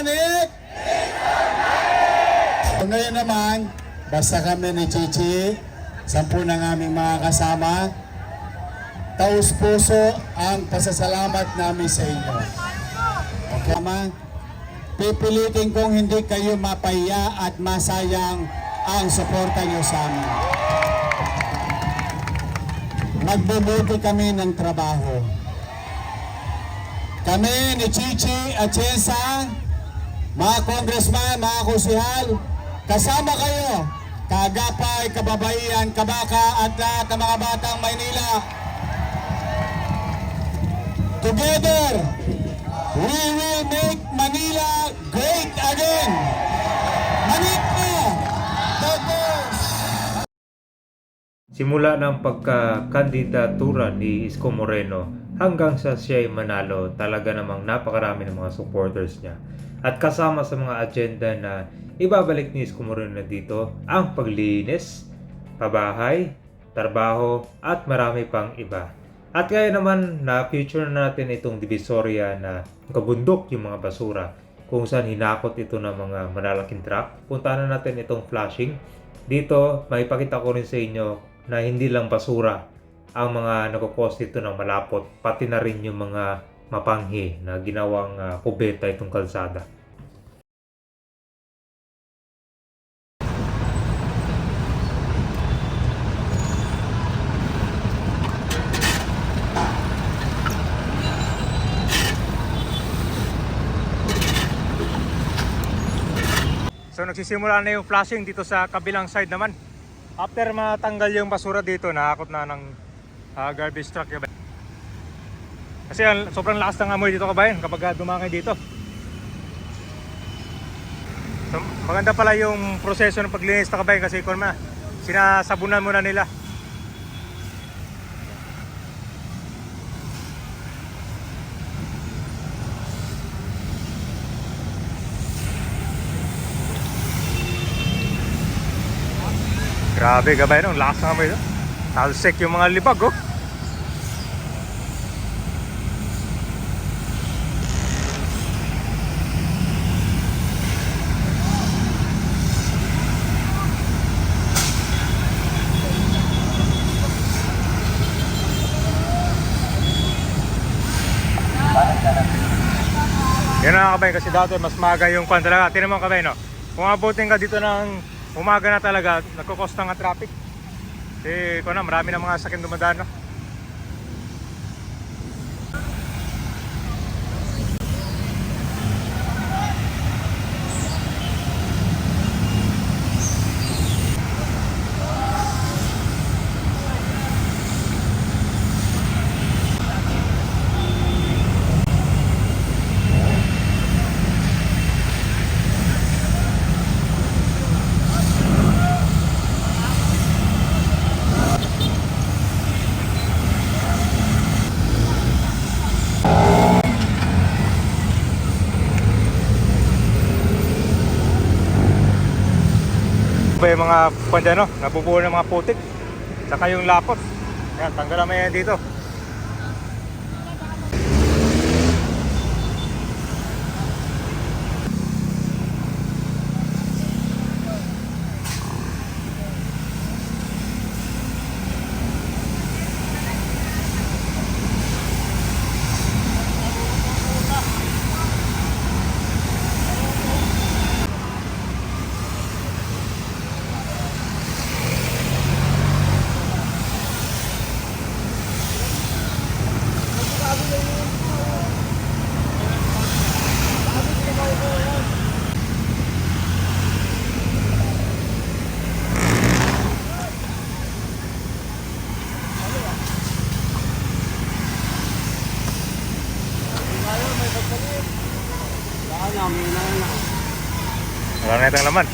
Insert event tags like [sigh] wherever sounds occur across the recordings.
Panic! So, ngayon naman, basta kami ni Chichi, sampu ng aming mga kasama, taus puso ang pasasalamat namin sa inyo. Okay, ma? Pipilitin kong hindi kayo mapahiya at masayang ang suporta nyo sa amin. Magbubuti kami ng trabaho. Kami ni Chichi at Chensa, mga congressman, mga kusihal, kasama kayo, Kagapay, Kababaihan, Kabaka at lahat ng mga batang Maynila. Together, we will make Manila great again. Manila, Focus! Simula ng pagkakandidatura ni Isko Moreno hanggang sa siya ay manalo, talaga namang napakarami ng mga supporters niya. At kasama sa mga agenda na ibabalik ni Isko Moreno dito ang paglinis, pabahay, trabaho at marami pang iba. At kaya naman na future na natin itong divisoria na kabundok yung mga basura kung saan hinakot ito ng mga malalaking truck. Puntahan na natin itong flashing. Dito, maipakita ko rin sa inyo na hindi lang basura ang mga nagkakos dito ng malapot, pati na rin yung mga mapanghi na ginawang uh, kubeta itong kalsada. So nagsisimula na yung flashing dito sa kabilang side naman. After matanggal yung basura dito, nakakot na ng ah, garbage truck. Kabayan. Kasi ang- sobrang lakas ng amoy dito kabayan kapag dumangay dito. So, maganda pala yung proseso ng paglinis na kabayan kasi kung na, sinasabunan muna nila. Grabe kabayan, ang lakas ng amoy doon. Talsik yung mga libag oh. Yan na kabay kasi dati mas maga yung kwan talaga. Tinan mo kabay no. Kung abutin ka dito ng umaga na talaga, nagkukos ng traffic. Eh, kung na, marami na mga sakin dumadaan no. Yung mga kwan dyan, no? Nabubuo ng mga putik. Saka yung lapot. Yan, tanggalan mo yan dito. Wala na itang laman.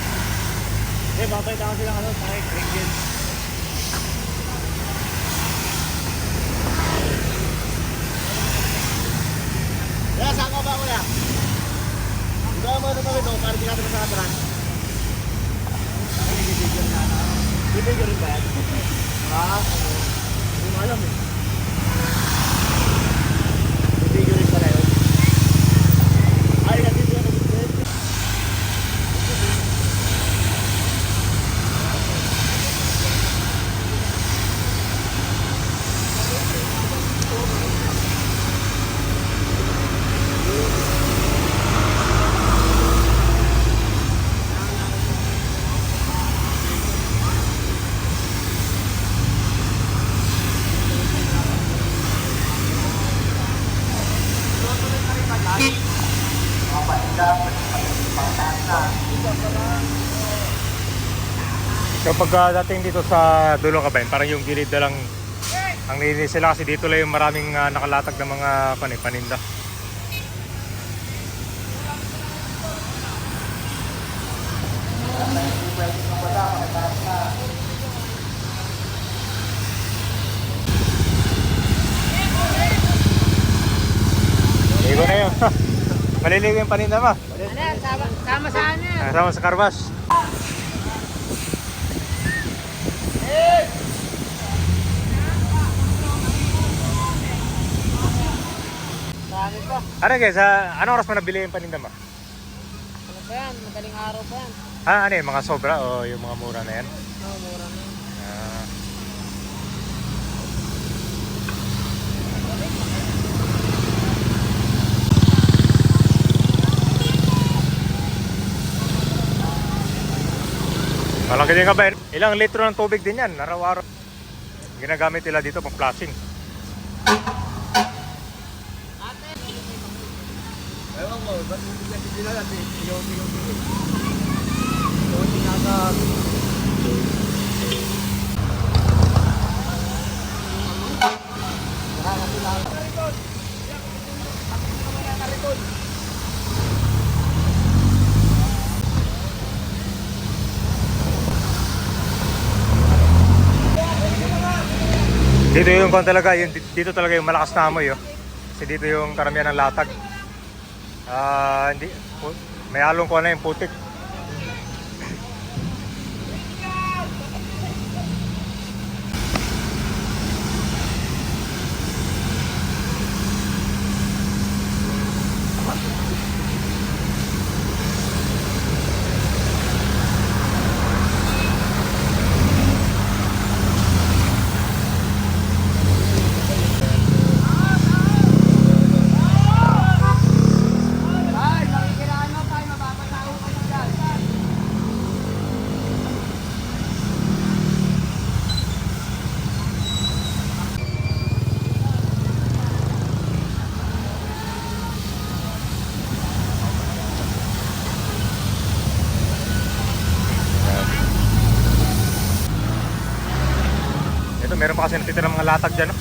Eh, babay na kasi lang ano, tayo, Kringen. Kaya, saan ka ba kuya? Hindi mo ano kami ito, para di natin sa katran. Bibigyo rin ba yan? Ha? [laughs] Hindi mo alam eh. Bibigyo rin pala yun. Ay, kasi hindi ako bibigyo. So pag dating dito sa dulo ka ba, parang yung gilid na lang ang linis sila kasi dito lang yung maraming ah, nakalatag na mga panin, paninda. Yun. Maliligo yung paninda ma. Ano, sama, sama sa ano? Kasama sa karbas. Dami pa. Ano guys, ah, ano oras mo nabili yung paninda mo? Ano ba yan? Madaling araw pa yan. Ah, ano yung mga sobra o yung mga mura na yan? Oo, mura Malaki din ka ba? Ilang litro ng tubig din yan, araw-araw. Ginagamit nila dito pang flushing. Ewan ko, ba't hindi kasi sila natin? Iyaw-iyaw-iyaw. Dito yung kon talaga, yung, dito talaga yung malakas na amoy. Oh. Kasi dito yung karamihan ng latag. Ah, hindi, may halong ko na yung putik. Kasi natitira mga latag dyan. Oh.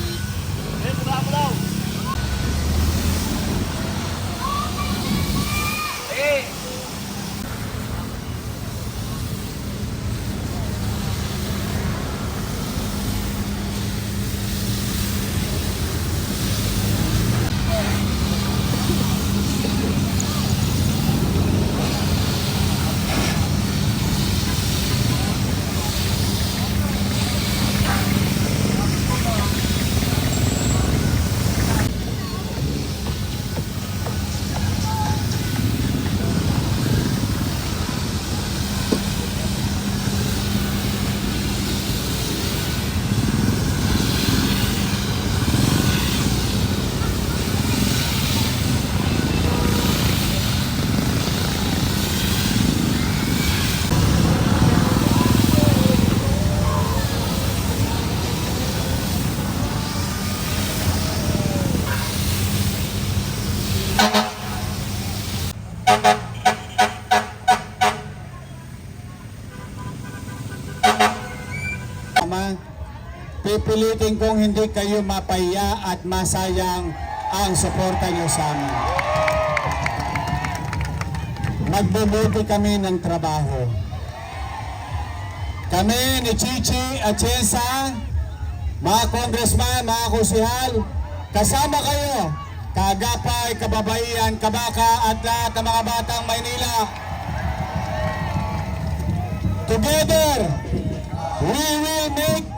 Eh, pipilitin kong hindi kayo mapaya at masayang ang suporta niyo sa amin. Magbubuti kami ng trabaho. Kami ni Chichi at Chesa, mga congressman, mga kusihal, kasama kayo, kagapay, kababaihan, kabaka at lahat ng mga batang Maynila. Together, We will make